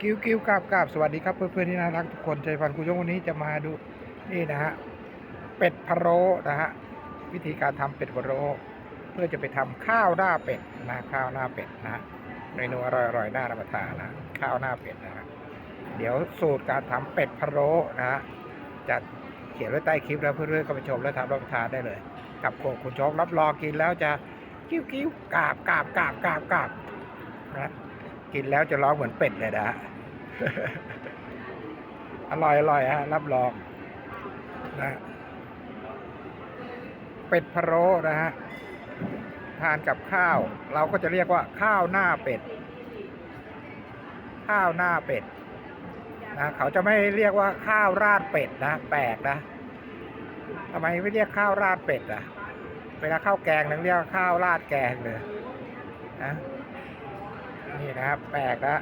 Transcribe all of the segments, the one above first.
กิ้วกิ้วกราบกราบสวัสดีครับเพื่อนๆที่น่ารักทุกคนใจฟันคุยงวันนี้จะมาดูนี่นะฮะเป็ดพะโล้นะฮะวิธีการทำเป็ดพะโล้เพื่อจะไปทำข้าวหน้าเป็ดนะข้าวหน้าเป็ดนะเมนูอร่อยๆน่ารับประทานนะข้าวหน้าเป็ดนะฮะเดี๋ยวสูตรการทำเป็ดพะโล้นะฮะจะเขียนไว้ใต้คลิปแล้วเพื่อนๆก็ไปชมและทำรับประทานได้เลย กับโคกคุณโจ๊กรับรอกินแล้วจะกิ้วกิ้วกราบกราบกราบกราบกราบนะ กินแล้วจะร้องเหมือนเป็ดเลยนะฮะอร่อยอร่อยฮะรับรองนะเป็ดพะโล้นะฮะทานกับข้าว เราก็จะเรียกว่าข้าวหน้าเป็ด ข้าวหน้าเป็ดนะเขาจะไม่เรียกว่าข้าวราดเป็ดนะแปลกนะทำไมไม่เรียกข้าวราดเป็ดอะเวลาข้าวแกงต้องเรียกข้าวราดแกงเลยนะ นี่นะครับแปลกนะ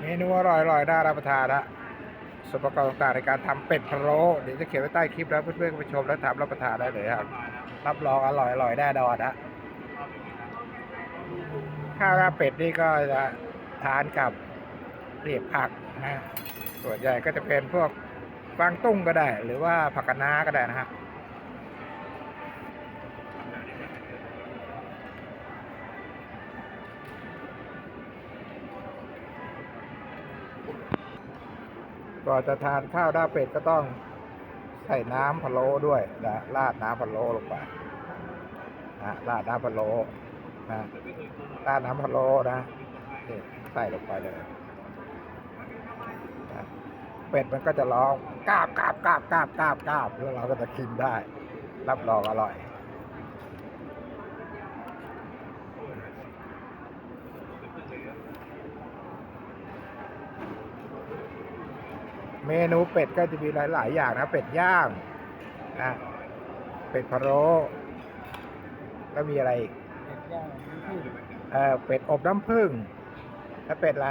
เมนูอร่อยๆน่ารับประทานนะส่วนประกอบต่างๆในการทำเป็ดพะโล้เดี๋ยวจะเขียนไว้ใต้คลิปแล้วเพื่อนๆไปชมแล้วทำรับประทานได้เลยครับ รับรองอร่อยๆแน่นอนนะข้าวหน้าเป็ดนี่ก็จะทานกับเรียบผักนะส่วนใหญ่ก็จะเป็นพวกฟางตุ้งก็ได้ หรือว่าผักคะน้าก็ได้นะฮะ ก่อนจะทานข้าวหน้าเป็ดก็ต้องใส่น้ำพะโล้ด้วยนะราดน้ำพะโล้ลงไปนะราดน้ำพะโล้นะราดน้ำพะโล้นะนี่ใส่ลงไปเลยนะเป็ดมันก็จะร้องกราบกราบกราบกราบกราบกราบแล้วเราก็จะกินได้ รับรองอร่อย เมนูเป็ดก็จะมีหลาย ๆ อย่างนะ เป็ดย่างนะเป็ดพะโล้แล้วมีอะไรอีกเออเป็ดอบน้ำผึ้งแล้วเป็ดอะไร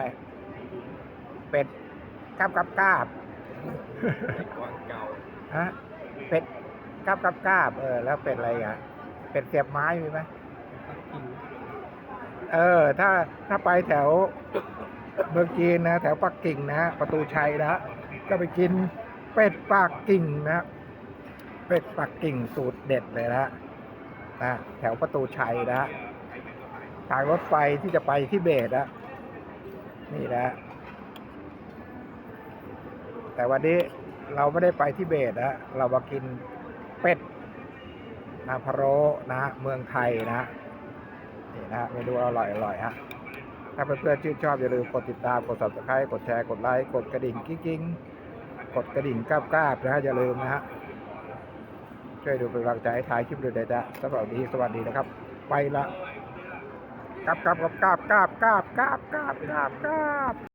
เป็ดกาบกาบกาบฮะเป็ดกาบกาบกาบเออ แล้วเป็ดอะไรอะเป็ดเสียบไม้มีไหมเออ ถ้าถ้าไปแถวเมืองจีนนะ แถวปักกิ่งนะ ประตูชัยนะ ก็ไปกินเป็ดปักกิ่งนะเป็ดปักกิ่งสูตรเด็ดเลยนะนะแถวประตูชัยนะทางรถไฟที่จะไปที่เบสนะนี่นะ แต่วันนี้เราไม่ได้ไปที่เบสนะเรามากินเป็ดนาพะโรนะเมืองไทยนะนี่นะเมนูอร่อยอร่อยฮะถ้าเพื่อนๆชื่นชอบอย่าลืมกดติดตามกด subscribe กดแชร์กดไลค์กดกระดิ่งกิ๊งๆ กดกระดิ่งก้าบๆนะฮะอย่าลืมนะฮะช่วยดูเป็นกำลังใจให้ท้ายคลิปด้วยนะจ๊ะสำหรับวันนี้สวัสดีนะครับ ไปละก้าบก้าบก้าบก้าบก้าบก้าบก้าบกราบกราบกราบ